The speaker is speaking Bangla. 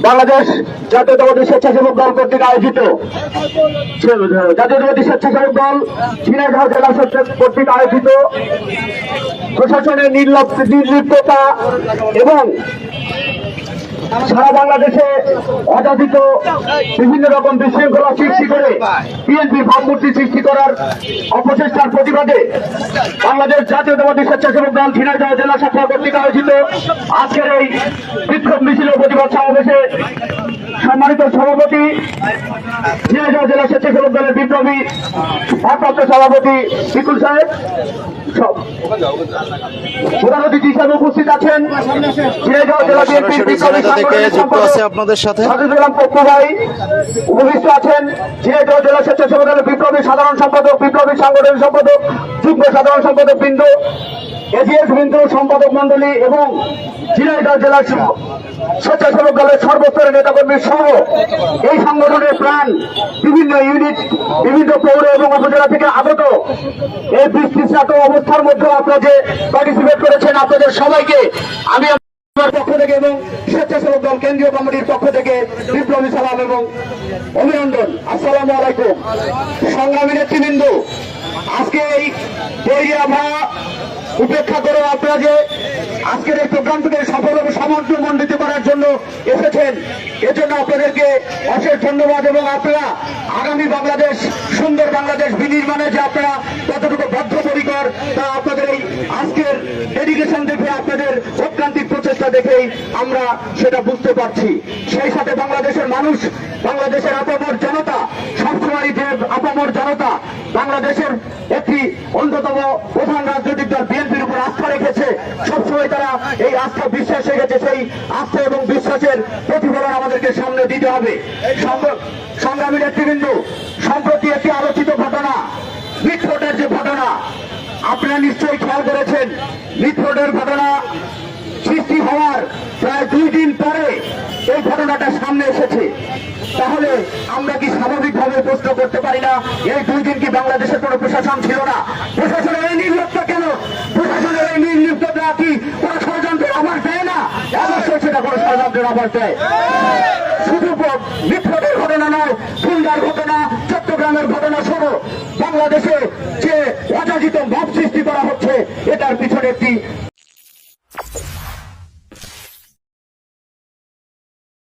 বাংলাদেশ জাতীয়তাবাদী স্বেচ্ছাসেবক দল কর্তৃক আয়োজিত জাতীয়তাবাদী স্বেচ্ছাসেবক দল ঝিনাইদহ জেলা কর্তৃক আয়োজিত প্রশাসনের নির্লপ্ত নির্লিপ্ততা এবং সারা বাংলাদেশে অজাধিত বিভিন্ন রকম বিশৃঙ্খলা সৃষ্টি করে বিএনপির ভাবমূর্তি সৃষ্টি করার অপচেষ্টার প্রতিবাদে বাংলাদেশ জাতীয়তাবাদী স্বেচ্ছাসেবক দল ঝিনাইদহ জেলা শাখা কর্তৃক আয়োজিত আজকের এই বিক্ষোভ মিছিল প্রতিবাদ সমাবেশে সম্মানিত সভাপতি জেলা স্বেচ্ছাসেবক দলের বিপ্লবী ভারপ্রাপ্ত সভাপতি বিপুল সাহেব সব- প্রধান অতিথি হিসাবে উপস্থিত আছেন। আপনাদের সাথে? আছেন। ঝিনাইদহ জেলা স্বেচ্ছাসেবক দলের বিপ্লবী সাধারণ সম্পাদক বিপ্লবী সাংগঠনিক সম্পাদক যুগ্ম সাধারণ সম্পাদক বিন্দু এজিএস বিন্দু সম্পাদক মন্ডলী এবং ঝিনাইদহ জেলার স্বেচ্ছাসেবক দলের সর্বস্তরের নেতাকর্মী সহ এই সংগঠনের প্রাণ বিভিন্ন ইউনিট, বিভিন্ন পৌর এবং উপজেলা থেকে আগত। এই বৃষ্টিস্নাত অবস্থার মধ্যে আপনারা যে পার্টিসিপেট করেছেন, আপনাদের সবাইকে আমি আমার পক্ষ থেকে এবং স্বেচ্ছাসেবক দল কেন্দ্রীয় কমিটির পক্ষ থেকে বিপ্লবী সালাম এবং অভিনন্দন। আসসালামু আলাইকুম। সংগ্রামী নেতৃবৃন্দ, আজকে এই উপেক্ষা করে আপনারা যে আজকের এই প্রোগ্রামটিকে সফল এবং সমন্বিত করার জন্য এসেছেন। এজন্য আপনাদেরকে অশেষ ধন্যবাদ এবং আপনারা আগামী বাংলাদেশ, সুন্দর বাংলাদেশ বিনির্মাণে যে আপনারা কতটুকু বদ্ধপরিকর তা আপনাদের এই আজকের ডেডিকেশন দেখে, আপনাদের ঐক্রান্তিক প্রচেষ্টা দেখেই আমরা সেটা বুঝতে পারছি। সেই সাথে বাংলাদেশের মানুষ, বাংলাদেশের আপামর জনতা সবসময় যে আপামর জনতা, বাংলাদেশের একটি অন্যতম প্রধান রাজনৈতিক দল বিএনপির উপর আস্থা রেখেছে সবসময় তারা এই আস্থা বিশ্বাস রেখেছে সেই আস্থা এবং বিশ্বাসের প্রতিফলন আমাদেরকে সামনে দিতে হবে। সংগ্রামী নেতৃবৃন্দ, সম্প্রতি একটি আলোচিত ঘটনা মিটফোর্টের যে ঘটনা, আপনারা নিশ্চয়ই খেয়াল করেছেন মিটফোর্টের ঘটনা সৃষ্টি হওয়ার প্রায় দুই দিন পরে এই ঘটনাটা সামনে এসেছে। তাহলে আমরা কি স্বাভাবিকভাবে প্রশ্ন করতে পারি না, এই দুই দিন কি বাংলাদেশের কোনো প্রশাসন ছিল না? প্রশাসনের এই নির্লিপ্ত কেন? প্রশাসনের এই নির্লিপ্ততা কি কোনো ষড়যন্ত্রের আভাস দেয় না অবশ্যই সেটা ষড়যন্ত্রের দেয় শুধু বিপ্লবের ঘটনা নয়, খুলনার ঘটনা, চট্টগ্রামের ঘটনা সহ বাংলাদেশে যে অযাচিত ভাব সৃষ্টি করা হচ্ছে, এটার পিছনে একটি